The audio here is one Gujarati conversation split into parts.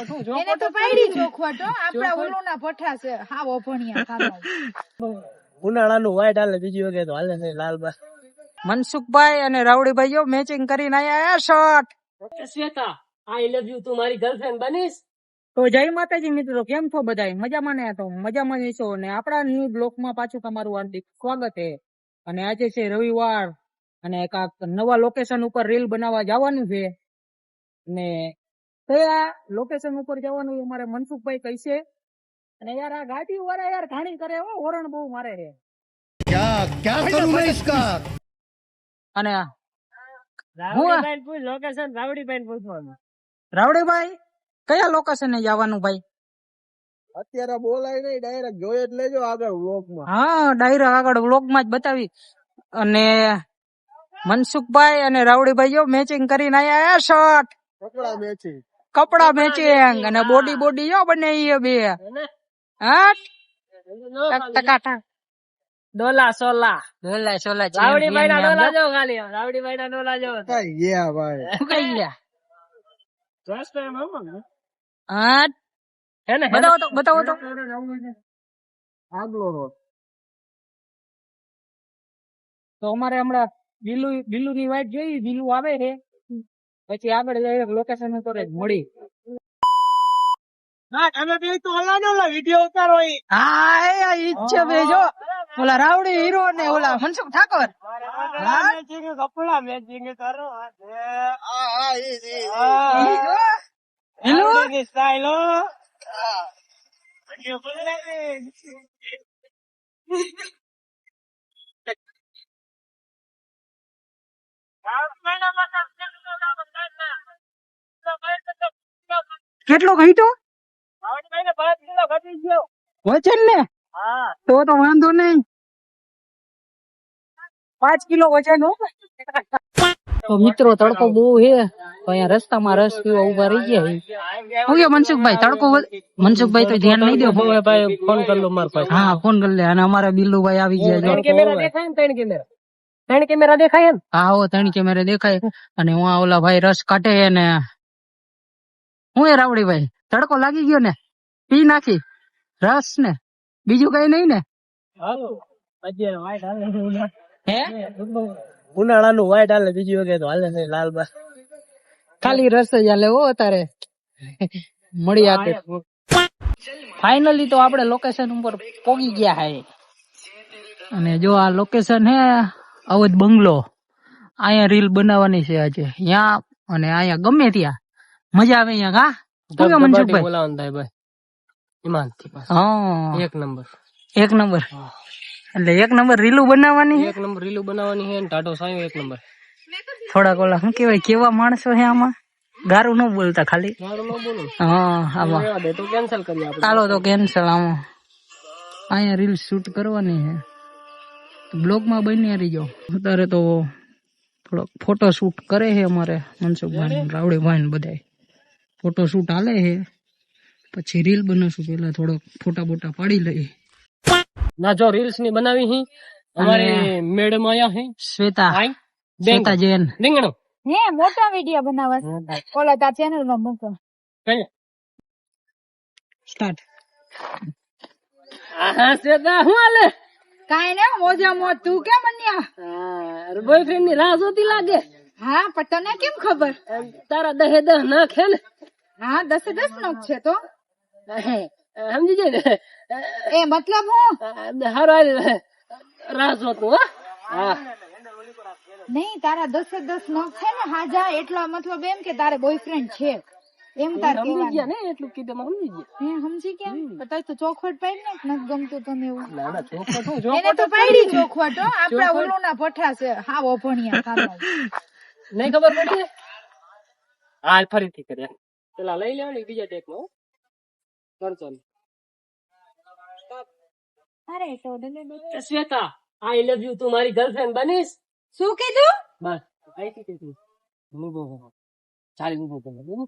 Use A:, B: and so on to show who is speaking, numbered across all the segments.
A: એને તો પાડી ચોખવટ આપડા ઓલું ના ભઠ્ઠા છે. હાવ અભણિયા ખાવા
B: ઉનાળાનું વાઈટ હાલે બીજી વખત તો હાલે નહીં લાલબા.
C: મનસુખભાઈ અને રાવડીભાઈ જો મેચિંગ કરીને આયા shot
B: Shweta I love you તું મારી ગર્લફ્રેન્ડ બનીશ?
C: તો જય માતાજી મિત્રો કેમ છો બધા મજામાં ને? તો મજામાં જ છો ને આપણા ન્યુ બ્લોકમાં પાછું તમારું હાર્દિક સ્વાગત છે. અને આજે છે રવિવાર અને કાક નવા લોકેશન ઉપર રીલ બનાવવા જવાનું છે. ને કયા લોકેશન ઉપર જવાનું અમારે મનસુખભાઈ કહી છે અને યાર આ ગાડી વાળા યાર ઘાણી કરે હો ઓરણ બહુ મારે છે. અને
B: રાવડીભાઈ લોકેશન રાવડીભાઈ પૂછવાનું.
C: રાવડીભાઈ કયા લોકેશને જવાનું ભાઈ?
B: અત્યારે બોલાય નહીં ડાયરેક્ટ જોઈ જ લેજો આગળ વ્લોગમાં
C: હા ડાયરેક્ટ આગળ વ્લોગમાં જ બતાવી. અને મનસુખભાઈ અને રાવડીભાઈ જો મેચિંગ કરીને આયા શોટ
B: કપડા મેચિંગ
C: કપડા મેચિંગ અને બોડી બોડી જો બને એ બે. હા ટકાટા.
B: ડોલા સોલા.
C: ડોલા સોલા
B: રાવડીભાઈ ના ડોલા જો. ખાલી રાવડીભાઈ ના ડોલા જો યા ભાઈ?
C: કઈ ગયા?
B: ફર્સ્ટ ટાઈમ આવો ને
C: હા?
B: હે ને
C: બતાવો તો બતાવો તો.
B: આગલો રોડ
C: તો અમારે હમણાં બિલુ બિલુ ની વાઈટ જોઈ બિલુ આવે છે. પછી આગળ ડાયરેક્ટ લોકેશન ઉપર જ મળી.
B: ના તમે બે તો ઓલા નો વિડિયો ઉતારો
C: હા એ ઈ છે બે જો. ઓલા રાવડી હીરો ને ઓલા મનસુખ ઠાકોર.
B: મેચિંગ કપડા મેચિંગ કરો આ આ ઈ
C: ઈ જો. બિલ્લુ
B: ની સ્ટાઈલ હો.
C: કેટલો ઘટ્યો? વજન ને? તો તો વાંધો નહીં. પાંચ કિલો વજન તો મિત્રો તડકો બહુ હે તો અહીંયા રસ્તામાં રસ પીવા ઊભા રહી ગયા હું કે મનસુખભાઈ તડકો મનસુખભાઈ તો ધ્યાન નહીં દો
B: ભાઈ ફોન કરી લો મારા પાસે
C: હા ફોન કરી લે. અને અમારા બિલ્લુભાઈ આવી ગયા
B: ત્રણ કેમેરા દેખાય ને ત્રણ કેમેરા. ત્રણ કેમેરા દેખાય ને
C: હા હો ત્રણ કેમેરા દેખાય. અને હું ઓલા ભાઈ રસ કાઢે ને હું એ રાવડી ભાઈ તડકો લાગી ગયો ને પી નાખી રસ ને બીજું કઈ નહીં ને?
B: ઉનાળાનું વાઈટ હાલે બીજી વખત હાલે નહીં લાલબા
C: ખાલી રસ જ હાલે હો અત્યારે. મળી આપે. ફાઇનલી તો આપણે લોકેશન ઉપર પોગી ગયા હે. અને જો આ લોકેશન હે અવધ બંગલો. અહીંયા રીલ બનાવવાની છે આજે. અહીંયા અને અહીંયા ગમે ત્યાં. મજા આવે અહીંયા કા? શું કે મનસુખભાઈ?
B: બોલાવાનું થાય ભાઈ. ઈમાનથી.
C: હા.
B: એક નંબર.
C: એક નંબર. એટલે એક નંબર રીલું બનાવવાની
B: એક નંબર રીલું બનાવવાની છે ટાટો સાયો એક નંબર.
C: થોડાક ઓલા શું કેવાય કેવા માણસો છે આમાં? ગારું ન બોલતા ખાલી.
B: ગારું ન બોલું.
C: હા આમાં
B: તો કેન્સલ કરી આપણે
C: ચાલો તો કેન્સલ આમાં. અહીંયા રીલ શૂટ કરવાની છે. બ્લોગમાં બની રહીજો. અત્યારે તો થોડોક ફોટો શૂટ કરે છે અમારે મનસુખભાઈ રાવડી રાવડીભાઈ ને બધા ફોટો શૂટ હાલે છે. પછી રીલ બનાવશું પેલા થોડો ફોટા બોટા પાડી લઈએ.
B: ના જો રીલ્સની બનાવી હી. અમારે મેડમ આયા હે.
C: શ્વેતા. શ્વેતા જૈન.
B: રીંગણું.
A: હે મોટા વિડિયો બનાવવા ઓલા તા ચેનલમાં મૂકો.
B: કઈ?
C: સ્ટાર્ટ.
B: હા શ્વેતા હું હાલે?
A: કાઈ ને મોજા મો તું કેમ
B: બન્યા બોયફ્રેન્ડની રાહ જોતી લાગે.
A: હા પણ તને કેમ ખબર?
B: તારા દહે દહ નાખે ને?
A: હા દસે દસ નો છે તો.
B: સમજી ને?
A: એ મતલબ હું?
B: હારો રાસ રાહ હા
A: નહીં તારા દસે દસ નો છે ને હાજા એટલો મતલબ એમ કે તારે બોયફ્રેન્ડ છે. એમ તાર
B: સમજી ગયા ને એટલું કીધું સમજી ગયા.
A: હે સમજી ગયા? તારે તો ચોખવટ પાડી ને નથી ગમતું તમે એવું.
B: ના ના ચોખવટ
A: એને તો પાડી ચોખવટ હો. આપડા ઓલું ના ભઠ્ઠા છે. હા ખાવા
B: નહીં ખબર પડી હાલ ફરીથી કર્યા પેલા લઈ લેવાની બીજા ટેકમાં કર
A: અરે તો.
B: શ્વેતા આઈ લવ યુ તું મારી ગર્લફ્રેન્ડ બનીશ.
A: શું કીધું?
B: બસ. કઈથી કીધું. ઊભો બો ચાલી ઊભો કરો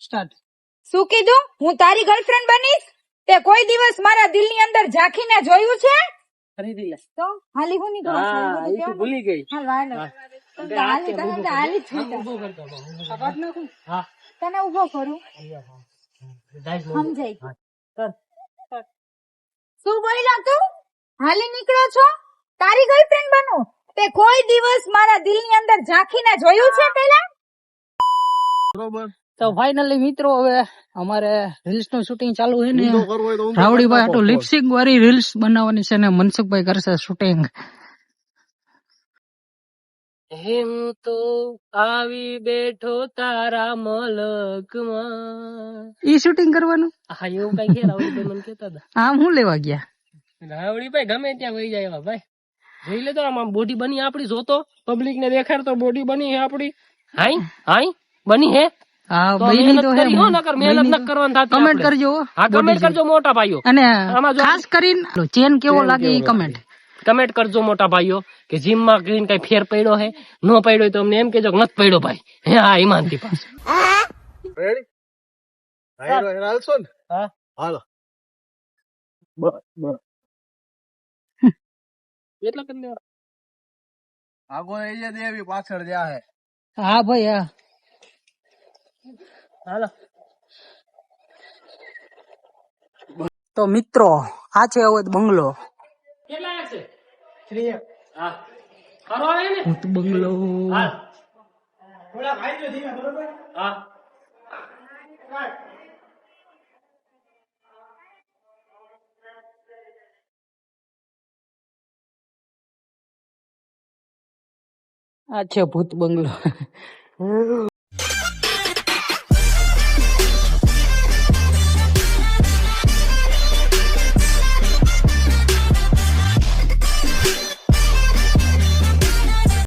C: સ્ટાર્ટ
A: શું કીધું? હું તારી ગર્લફ્રેન્ડ બનીશ? તે કોઈ દિવસ મારા દિલની અંદર ઝાંખીને જોયું છે?
B: ખરીદી લે.
A: તો હાલી હું નીકળું
B: હા ભૂલી ગઈ.
A: હાલ વાળ
B: હા.
A: તને
B: ઊભો
A: કરું?
B: જાય
A: સમજાય. શું બોલ્યા તું? હાલી નીકળો છો? તારી ગર્લફ્રેન્ડ બનું? તે કોઈ દિવસ મારા દિલની અંદર ઝાંખીને જોયું છે પેલા?
C: તો ફાઇનલી મિત્રો હવે અમારે રીલ્સનું શૂટિંગ ચાલુ છે ને. રાવડીભાઈ આટલું લિપસિંગ વાળી રીલ્સ બનાવવાની છે ને મનસુખભાઈ કરશે શૂટિંગ
B: હેમ તો આવી બેઠો તારા મલકમાં.
C: ઈ શૂટિંગ કરવાનું?
B: હા એવું કઈ કે રાવડીભાઈ મને કેતા હતા.
C: આમ હું લેવા ગયા?
B: રાવડીભાઈ ગમે ત્યાં વહી જાય એવા ભાઈ. જોઈ લેતો આમ બોડી બની આપડી જોતો. પબ્લિક ને દેખાડતો બોડી બની હે આપડી હાઈ હાઈ બની હે.
C: હા
B: તો
C: તો હે
B: નકર મહેનત ન કરવાનું થતી
C: કમેન્ટ. કરજો
B: હા કમેન્ટ કરજો મોટા ભાઈઓ.
C: અને
B: આમાં જો-
C: ખાસ કરીને ચેન કેવો લાગે એ કમેન્ટ
B: કમેન્ટ કરજો મોટા ભાઈઓ કે જીમમાં કરીને કઈ ફેર પડ્યો હે નો પડ્યો તો અમને એમ કેજો કે નથી પડ્યો ભાઈ. હે હા ઈમાનથી પાસે
D: રેડી હાલો હાલશો ને?
B: હા.
D: હાલો.
B: એટલા કરી લેવા
D: આગો એ જે દેવી પાછળ જા હે.
C: હા ભાઈ હા.
B: હાલો.
C: તો મિત્રો આ છે હવે બંગલો.
B: કેટલા હા ખરો આવે ને
C: ભૂત બંગલો
B: હા હા
C: આ છે ભૂત બંગલો